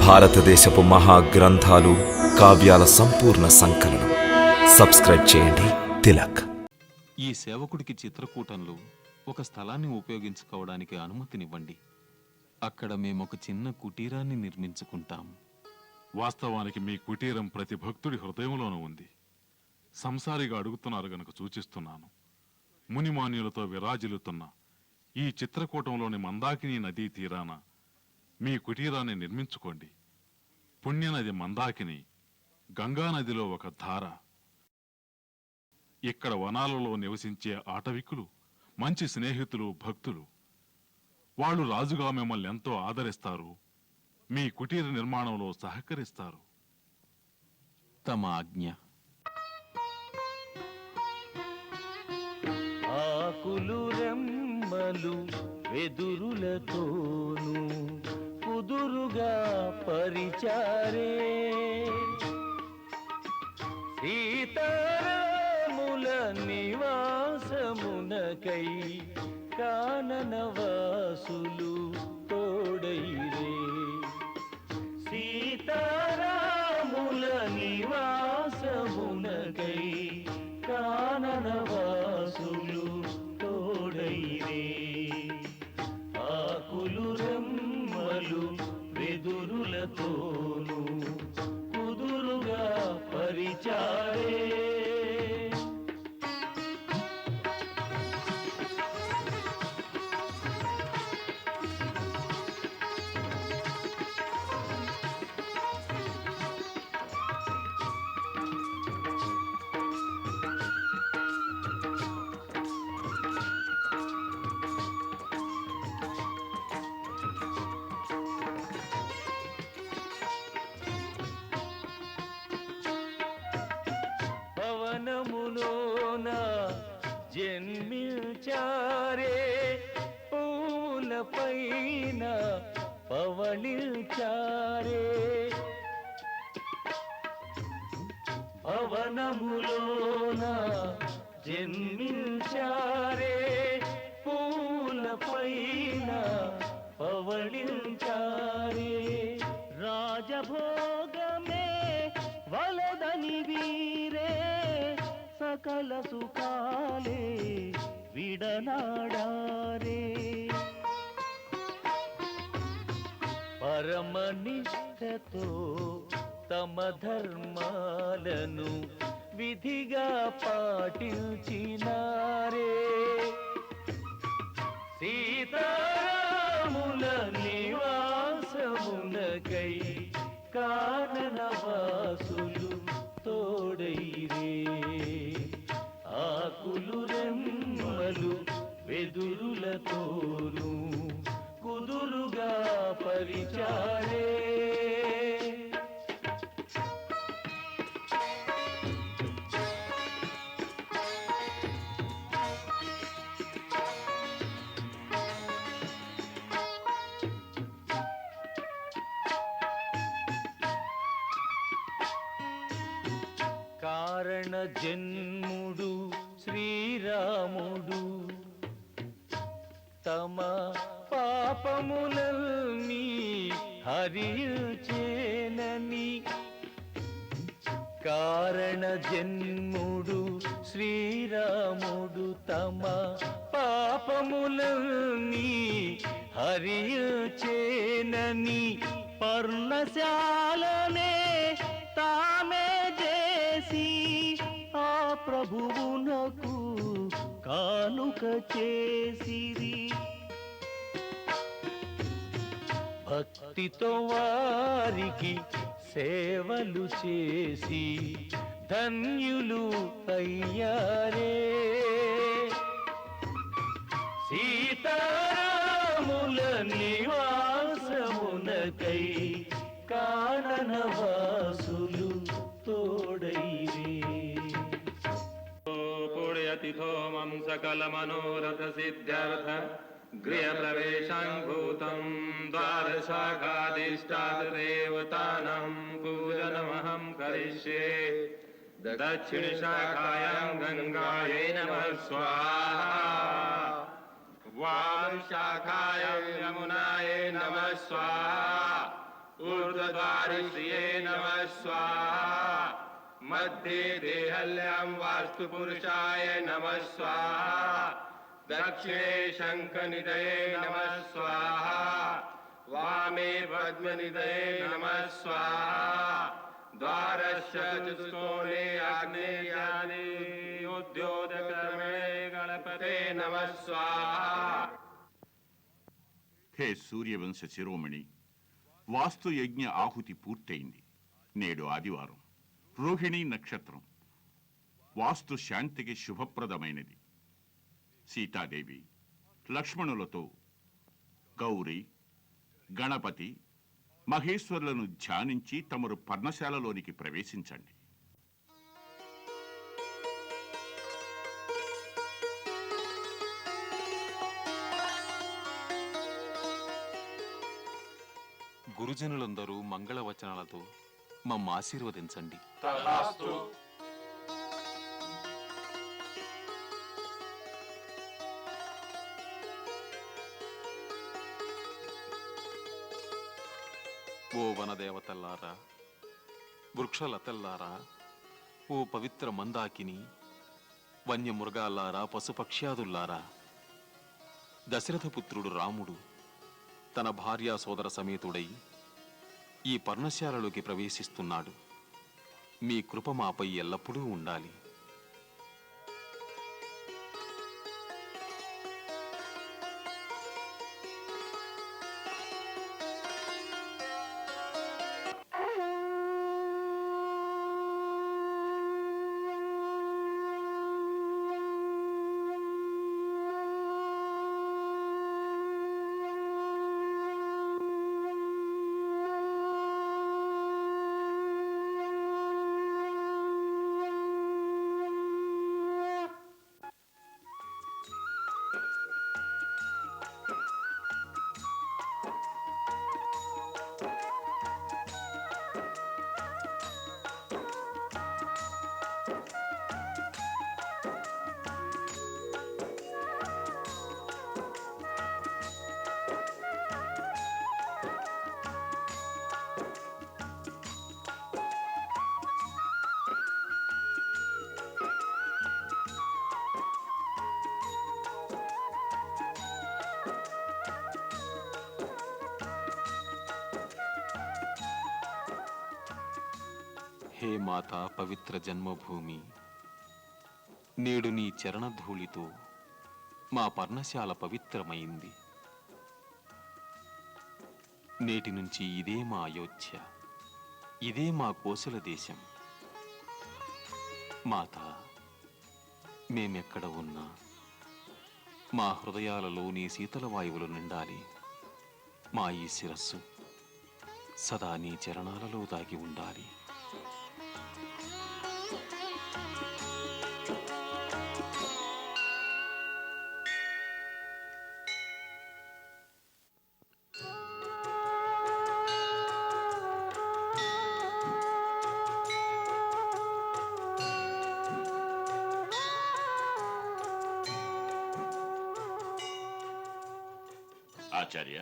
భారతదేశపు మహా గ్రంథాలు కావ్యాల సంపూర్ణ సంకలనం. సబ్స్క్రైబ్ చేయండి. తిలక్. ఈ సేవకుడికి చిత్రకూటంలో ఒక స్థలాన్ని ఉపయోగించుకోవడానికి అనుమతినివ్వండి. అక్కడ మేము ఒక చిన్న కుటీరాన్ని నిర్మించుకుంటాం. వాస్తవానికి మీ కుటీరం ప్రతి భక్తుడి హృదయంలోనూ ఉంది. సంసారిగా అడుగుతున్నారు గనుక సూచిస్తున్నాను. మునిమాన్యులతో విరాజిల్లుతున్న ఈ చిత్రకూటంలోని మందాకిని నదీ తీరాన మీ కుటీరాన్ని నిర్మించుకోండి. పుణ్యనది మందాకిని గంగానదిలో ఒక ధార. ఇక్కడ వనాలలో నివసించే ఆటవికులు మంచి స్నేహితులు భక్తులు. వాళ్ళు రాజుగా మిమ్మల్ని ఎంతో ఆదరిస్తారు. మీ కుటీర నిర్మాణంలో సహకరిస్తారు. తమ ఆజ్ఞ. ఆకులు రెమ్మలు వెదురులతోను. కుదురుగా పరిచారే. సీతారాముల నివాసమునకై కాననవాసులు తోడైరే. సీతారాముల నివాసమునకై కాననవాసులు పరమనిష్టతో తమ ధర్మాలను విధిగా పాటించినారే. సీతారాముల నివాసమునకై కాననవాసులు తోడైరే. ఆకులు రెమ్మలు వెదురులతోను తోరు జన్ముడు శ్రీరాముడు. తమ పాపములన్నీ హరించేనని కారణ జన్ముడు శ్రీరాముడు తమ పాపములన్నీ హరించేనని పర్ణశాలనే ప్రభువునకు కానుక చేసిరి. భక్తితో వారికి సేవలు చేసి ధన్యులు అయ్యారే. సీతారాముల నివాసమునకై కాననవాసులు सकलमनोरथसिद्ध्यर्थ गृहप्रवेशाङ्भूतम् द्वारशाखादिष्टादेवतानां पूजनमहं करिष्ये दक्षिणशाखायां गङ्गायै नमः स्वाहा। वामशाखायां यमुनायै नमः स्वाहा। ऊर्ध्वद्वारश्रिये नमः स्वाहा। मध्ये देहल्यां वास्तुपुरुषाय नमः स्वाहा दक्षिणे शङ्खनिधये नमः स्वाहा वामे पद्मनिधये नमः स्वाहा द्वारस्य चतुष्कोणे आग्नेयानि उद्योतकर्मणे गणपते नमः स्वाहा హే సూర్యవంశ శిరోమణి వాస్తు యజ్ఞ ఆహుతి పూర్తయింది నేడు ఆదివారం రోహిణి నక్షత్రం. వాస్తు శాంతికి శుభప్రదమైనది. సీతాదేవి లక్ష్మణులతో గౌరి గణపతి మహేశ్వరులను ధ్యానించి తమరు పర్ణశాలలోనికి ప్రవేశించండి. గురుజనులందరూ మంగళవచనాలతో మమ్మ ఆశీర్వదించండి. ఓ వనదేవతల్లారా వృక్షలతల్లారా ఓ పవిత్ర మందాకిని వన్యమృగాల్లారా పశుపక్ష్యాదుల్లారా దశరథపుత్రుడు రాముడు తన భార్యా సోదర సమేతుడై ఈ పర్ణశాలలోకి ప్రవేశిస్తున్నాడు. మీ కృప మాపై ఎల్లప్పుడూ ఉండాలి. హే మాత పవిత్ర జన్మభూమి. నేడు నీ చరణధూళితో మా పర్ణశాల పవిత్రమైంది. నేటి నుంచి ఇదే మా అయోధ్య ఇదే మా కోసల దేశం. మాత మేమెక్కడ ఉన్నా మా హృదయాలలో నీ శీతల వాయువులు నిండాలి. మా ఈ శిరస్సు సదా నీ చరణాలలో దాగి ఉండాలి.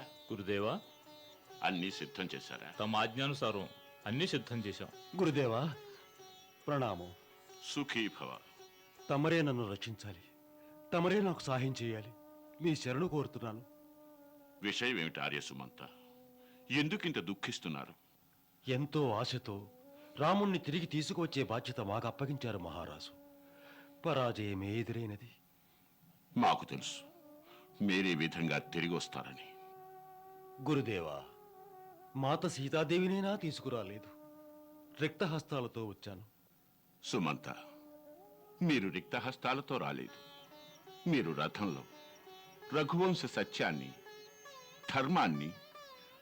ఆచార్య గురుదేవా? అన్నీ సిద్ధం చేశారా? తమ ఆజ్ఞానుసారం అన్ని సిద్ధం చేశాం. గురుదేవా ప్రణామం. సుఖీ భవ తమరే నన్ను రక్షించాలి. తమరే నాకు సహాయం చేయాలి. మీ శరణు కోరుతున్నాను. విషయం ఏమిటి ఆర్యసుమంత ఎందుకింత దుఃఖిస్తున్నారు? ఎంతో ఆశతో రాముణ్ణి తిరిగి తీసుకువచ్చే బాధ్యత మాకు అప్పగించారు మహారాజు. పరాజయమే ఎదురైనది. మాకు తెలుసు. మీరే విధంగా తిరిగి వస్తారని. గురుదేవా మాత సీతాదేవినైనా తీసుకురాలేదు. రిక్తహస్తాలతో వచ్చాను. సుమంత మీరు రిక్తహస్తాలతో రాలేదు. మీరు రథంలో రఘువంశ సత్యాన్ని ధర్మాన్ని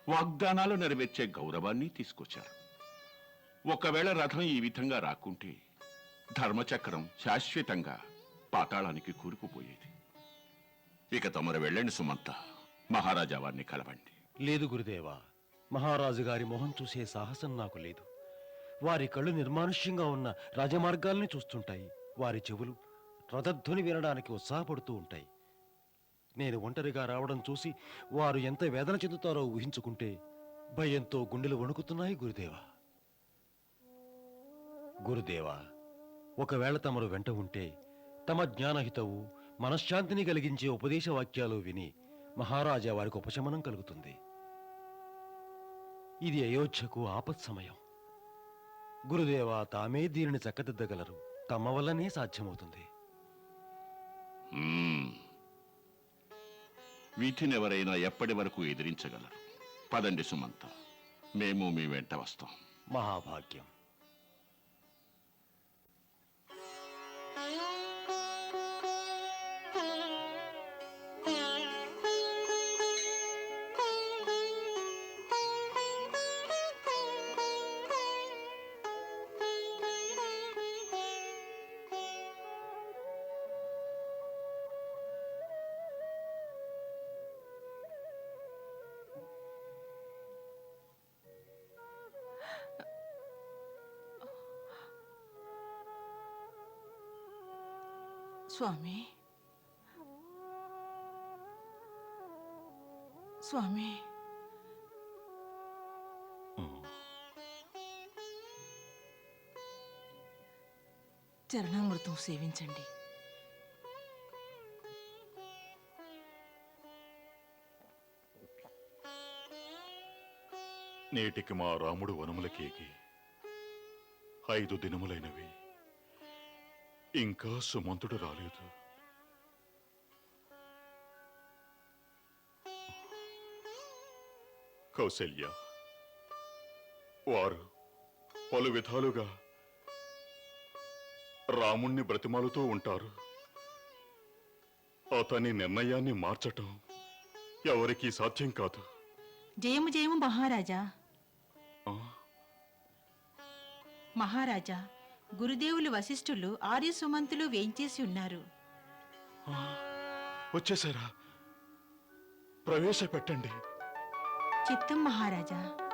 వాగ్దానాలు నెరవేర్చే గౌరవాన్ని తీసుకొచ్చారు. ఒకవేళ రథం ఈ విధంగా రాకుంటే ధర్మచక్రం శాశ్వతంగా పాతాళానికి కూరుకుపోయేది. ఇక తమరు వెళ్ళండి సుమంత మహారాజా వారిని కలవండి. లేదు గురుదేవా. మహారాజు గారి మొహం చూసే సాహసం నాకు లేదు. వారి కళ్ళు నిర్మానుష్యంగా ఉన్న రాజమార్గాల్ని చూస్తుంటాయి. వారి చెవులు రథధ్వని వినడానికి ఉత్సాహపడుతూ ఉంటాయి. నేను ఒంటరిగా రావడం చూసి వారు ఎంత వేదన చెందుతారో ఊహించుకుంటే భయంతో గుండెలు వణుకుతున్నాయి గురుదేవా. గురుదేవా ఒకవేళ తమరు వెంట ఉంటే తమ జ్ఞానహితవు మనశ్శాంతిని కలిగించే ఉపదేశ వాక్యాలు విని మహారాజా వారికి ఉపశమనం కలుగుతుంది. ఇది అయోధ్యకు ఆపత్ సమయం. గురుదేవా తామే దీనిని చక్కదిద్దగలరు. తమ వల్లనే సాధ్యమవుతుంది. వీటినెవరైనా ఎప్పటి వరకు ఎదిరించగలరు? పదండి సుమంత. మేము మీ వెంట వస్తాం. మహాభాగ్యం. స్వామి. స్వామి. చరణామృతం సేవించండి. నేటికి మా రాముడు వనములకేకి ఐదు దినములైనవి. ఇంకా సుమంతుడు రాలేదు. కౌశల్య వారు పలు విధాలుగా రాముణ్ణి బ్రతిమాలుతూ ఉంటారు. అతని నిర్ణయాన్ని మార్చటం ఎవరికీ సాధ్యం కాదు. జయము జయము మహారాజా? మహారాజా గురుదేవులు వశిష్ఠులు ఆర్య సుమంతులు వేంచేసి ఉన్నారు. వచ్చేసారా? ప్రవేశపెట్టండి. చిత్తం మహారాజా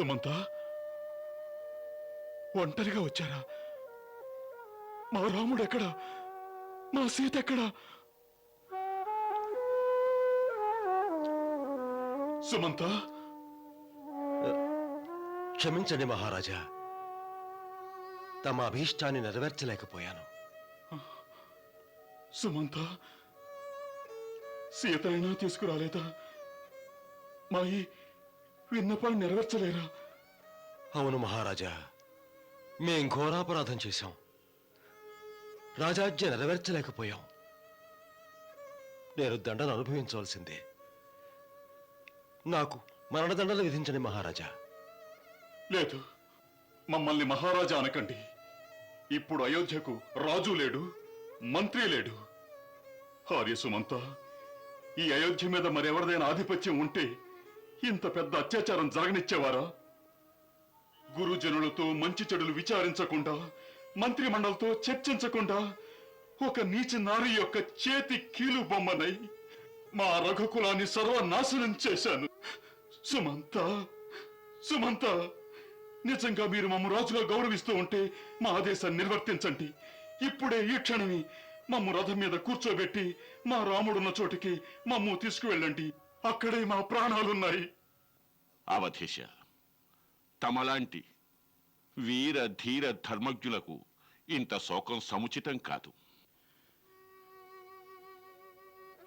సుమంత? ఒంటరిగా వచ్చారా? మా రాముడు ఎక్కడ? మా సీత ఎక్కడ? సుమంత? క్షమించండి మహారాజా. తమ అభీష్టాన్ని నెరవేర్చలేకపోయాను. సుమంత? సీతనైనా తీసుకురాలేదా? మా ఈ విన్నపాన్ని నెరవేర్చలేరా. అవును మహారాజా మేం ఘోరాపరాధం చేశాం. రాజాజ్ఞ నెరవేర్చలేకపోయాం. నేను దండను అనుభవించవలసిందే. నాకు మరణదండలు విధించండి మహారాజా. లేదు మమ్మల్ని మహారాజా అనకండి. ఇప్పుడు అయోధ్యకు రాజు లేడు మంత్రి లేడు. ఆర్య సుమంత ఈ అయోధ్య మీద మరెవరిదైనా ఆధిపత్యం ఉంటే ఇంత పెద్ద అత్యాచారం జరగనిచ్చేవారా? గురుజనులతో మంచి చెడులు విచారించకుండా మంత్రి మండలితో చర్చించకుండా ఒక నీచ నారి యొక్క చేతి కీలు బొమ్మనై మా రఘుకులాన్ని సర్వనాశనం చేశాను. సుమంత సుమంత నిజంగా మీరు మమ్ము రాజుగా గౌరవిస్తూ ఉంటే మా ఆదేశాన్ని నిర్వర్తించండి. ఇప్పుడే ఈ క్షణమే మమ్ము రథం మీద కూర్చోబెట్టి మా రాముడున్న చోటికి మమ్ము తీసుకువెళ్ళండి. అక్కడే మా ప్రాణాలున్నాయి. అవధేశ తమలాంటి వీర ధీర ధర్మజ్ఞులకు ఇంత శోకం సముచితం కాదు.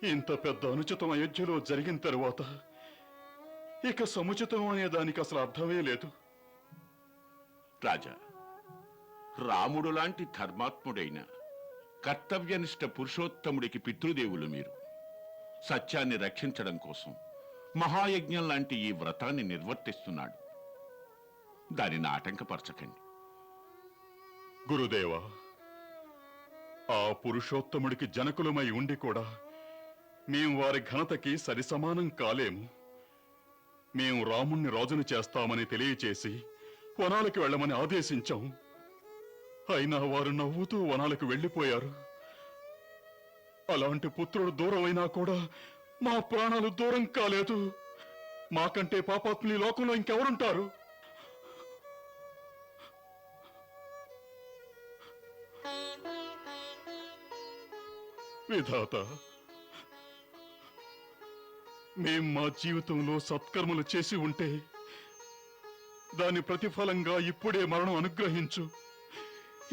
ఇంత పెద్ద అనుచితం అయోధ్యలో జరిగిన తరువాత ఇక సముచితం అనే దానికి అసలు అర్థమే లేదు. రాజా రాముడు లాంటి ధర్మాత్ముడైన కర్తవ్యనిష్ట పురుషోత్తముడికి పితృదేవులు మీరు. సత్యాన్ని రక్షించడం కోసం మహాయజ్ఞం లాంటి ఈ వ్రతాన్ని నిర్వర్తిస్తున్నాడు. దానిని ఆటంకపరచకండి. గురుదేవా ఆ పురుషోత్తముడికి జనకులమై ఉండి కూడా మేం వారి ఘనతకి సరిసమానం కాలేము. మేము రాముణ్ణి రాజును చేస్తామని తెలియచేసి వనాలకు వెళ్ళమని ఆదేశించాం. అయినా వారు నవ్వుతూ వనాలకు వెళ్ళిపోయారు. అలాంటి పుత్రుడు దూరం అయినా కూడా మా ప్రాణాలు దూరం కాలేదు. మాకంటే పాపాత్ములు లోకంలో ఇంకెవరుంటారు? విధాత మేం మా జీవితంలో సత్కర్మలు చేసి ఉంటే దాని ప్రతిఫలంగా ఇప్పుడే మరణం అనుగ్రహించు.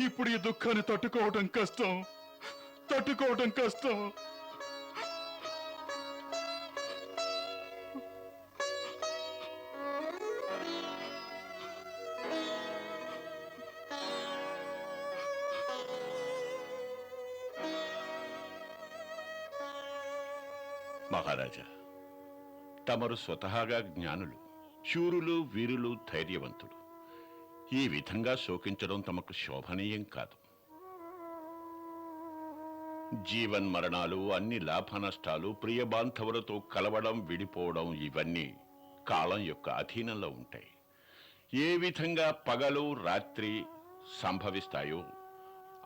ఇప్పుడు ఈ దుఃఖాన్ని తట్టుకోవటం కష్టం. తట్టుకోవటం కష్టం. మహారాజా తమరు స్వతహాగా జ్ఞానులు శూరులు వీరులు ధైర్యవంతులు. ఈ విధంగా శోకించడం తమకు శోభనీయం కాదు. జీవన్ మరణాలు అన్ని లాభ నష్టాలు ప్రియబాంధవులతో కలవడం విడిపోవడం ఇవన్నీ కాలం యొక్క అధీనంలో ఉంటాయి. ఏ విధంగా పగలు రాత్రి సంభవిస్తాయో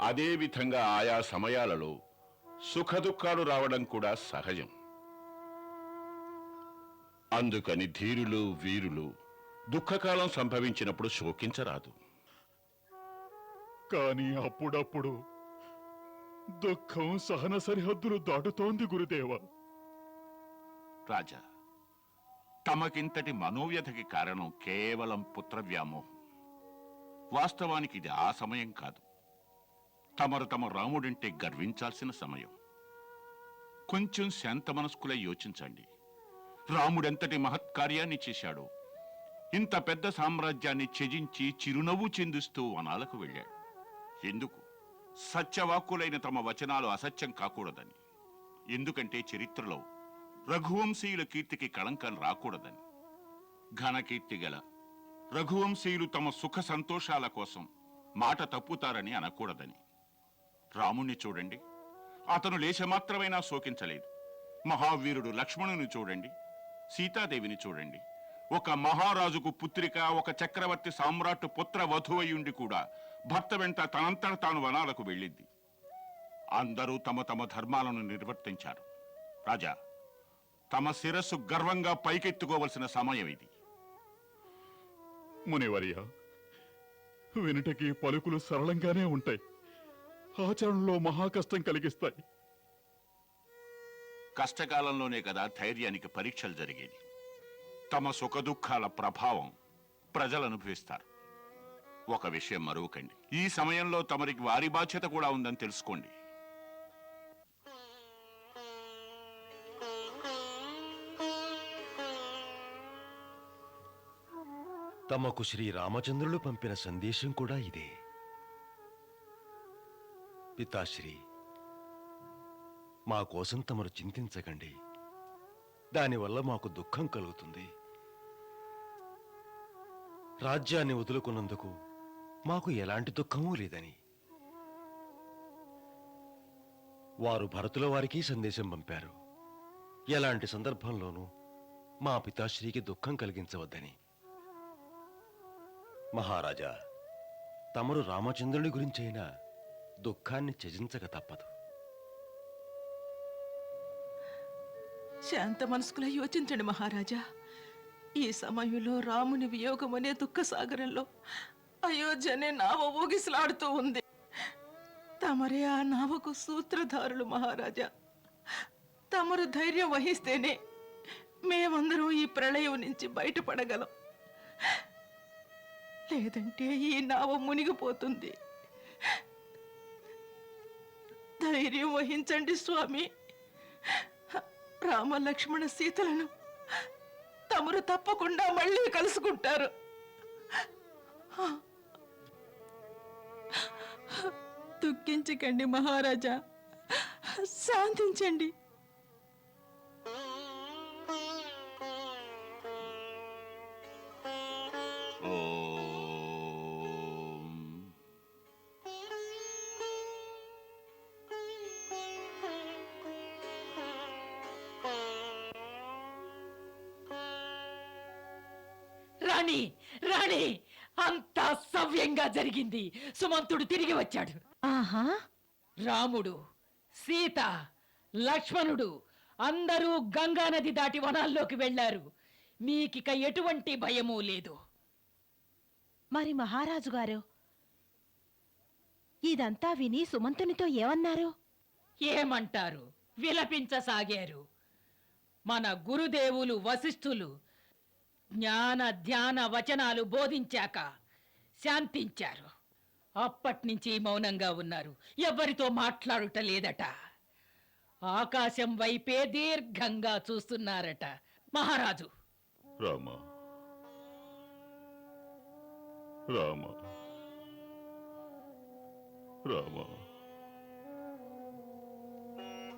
అదే విధంగా ఆయా సమయాలలో సుఖదుఖాలు రావడం కూడా సహజం. అందుకని ధీరులు వీరులు దుఃఖకాలం సంభవించినప్పుడు శోకించరాదు. కానీ అప్పుడప్పుడు దుఃఖం సహన సరిహద్దులు దాటుతోంది గురుదేవ. రాజా తమకింతటి మనోవ్యధకి కారణం కేవలం పుత్రవ్యామోహం. వాస్తవానికి ఇది ఆ సమయం కాదు. తమరు తమ రాముడింటే గర్వించాల్సిన సమయం. కొంచెం శాంత మనస్కులై యోచించండి. రాముడెంతటి మహత్కార్యాన్ని చేశాడో ఇంత పెద్ద సామ్రాజ్యాన్ని త్యజించి చిరునవ్వు చెందిస్తూ వనాలకు వెళ్ళాడు. ఎందుకు? సత్యవాక్కులైన తమ వచనాలు అసత్యం కాకూడదని. ఎందుకంటే చరిత్రలో రఘువంశీయుల కీర్తికి కళంకం రాకూడదని. ఘనకీర్తి గల రఘువంశీయులు తమ సుఖ సంతోషాల కోసం మాట తప్పుతారని అనకూడదని. రాముణ్ణి చూడండి. అతను లేశమాత్రమైనా శోకించలేదు. మహావీరుడు లక్ష్మణుని చూడండి. సీతాదేవిని చూడండి. ఒక మహారాజుకు పుత్రిక ఒక చక్రవర్తి సామ్రాట్ పుత్ర వధువయుండి కూడా భర్త వెంట తనంతట తాను వనాలకు వెళ్ళింది. అందరూ తమ తమ ధర్మాలను నిర్వర్తించారు. రాజా తమ శిరస్సు గర్వంగా పైకెత్తుకోవలసిన సమయం ఇది. మునివర్య వినుటకి పలుకులు సరళంగానే ఉంటాయి. ఆచరణలో మహా కష్టం కలిగిస్తాయి. కష్టకాలంలోనే కదా ధైర్యానికి పరీక్షలు జరిగేది. తమ సుఖదుఖాల ప్రభావం ప్రజలు అనుభవిస్తారు. ఒక విషయం మరువకండి. ఈ సమయంలో తమరికి వారి బాధ్యత కూడా ఉందని తెలుసుకోండి. తమకు శ్రీ రామచంద్రులు పంపిన సందేశం కూడా ఇదే. పితాశ్రీ మా కోసం తమరు చింతించకండి. దానివల్ల మాకు దుఃఖం కలుగుతుంది. రాజ్యాన్ని వదులుకున్నందుకు మాకు ఎలాంటి దుఃఖమూ లేదని. వారు భరతుల వారికి సందేశం పంపారు. ఎలాంటి సందర్భంలోనూ మా పితాశ్రీకి దుఃఖం కలిగించవద్దని. మహారాజా తమరు రామచంద్రుని గురించైనా దుఃఖాన్ని త్యజించక తప్పదు. శాంత మనస్కుల యోచించండి మహారాజా. ఈ సమయంలో రాముని వియోగం అనే దుఃఖ సాగరంలో అయోధ్యనే నావ ఊగిసలాడుతూ ఉంది. తమరే ఆ నావకు సూత్రధారులు మహారాజా. తమరు ధైర్యం వహిస్తేనే మేమందరం ఈ ప్రళయం నుంచి బయటపడగలం. లేదంటే ఈ నావ మునిగిపోతుంది. ధైర్యం వహించండి స్వామి. రామ లక్ష్మణ సీతలను తమరు తప్పకుండా మళ్ళీ కలుసుకుంటారు. దుఃఖించకండి మహారాజా. శాంతించండి. రాణి రాణి అంతా సవ్యంగా జరిగింది. సుమంతుడు తిరిగి వచ్చాడు. ఆహా. రాముడు సీత లక్ష్మణుడు అందరూ గంగా నది దాటి వనాల్లోకి వెళ్ళారు మీకిక ఎటువంటి భయమూ లేదు. మరి మహారాజు గారు ఇదంతా విని సుమంతునితో ఏమన్నారు? ఏమంటారు? విలపించసాగారు. మన గురుదేవులు వశిష్ఠులు జ్ఞాన ధ్యాన వచనాలు బోధించాక శాంతించారు. అప్పట్నుంచి మౌనంగా ఉన్నారు. ఎవరితో మాట్లాడుట లేదట. ఆకాశం వైపే దీర్ఘంగా చూస్తున్నారట. మహారాజు. రామ రామ. రామ. రామ.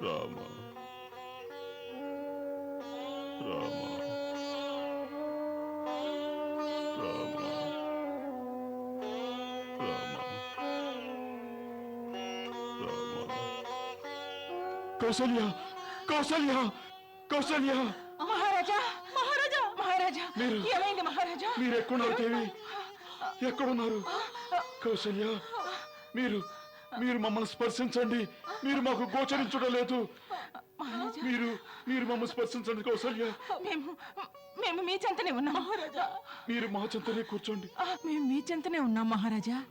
రామ. రామ. కౌసల్య కౌసల్య కౌసల్య. మహారాజా మహారాజా మహారాజా. మీరు- ఏమైంది మహారాజా? మీరెక్కడున్నారు దేవి? ఎక్కడున్నారు? కౌసల్య మీరు మీరు మమ్మల్ని స్పర్శించండి. మీరు మాకు గోచరించడం లేదు. మీరు మీరు మమ్మల్ని స్పర్శించండి కౌసల్య. మేము మేము మీ చెంతనే ఉన్నాం. మహారాజా మీరు మా చెంతనే కూర్చోండి. మేము మీ చెంతనే ఉన్నాం మహారాజా.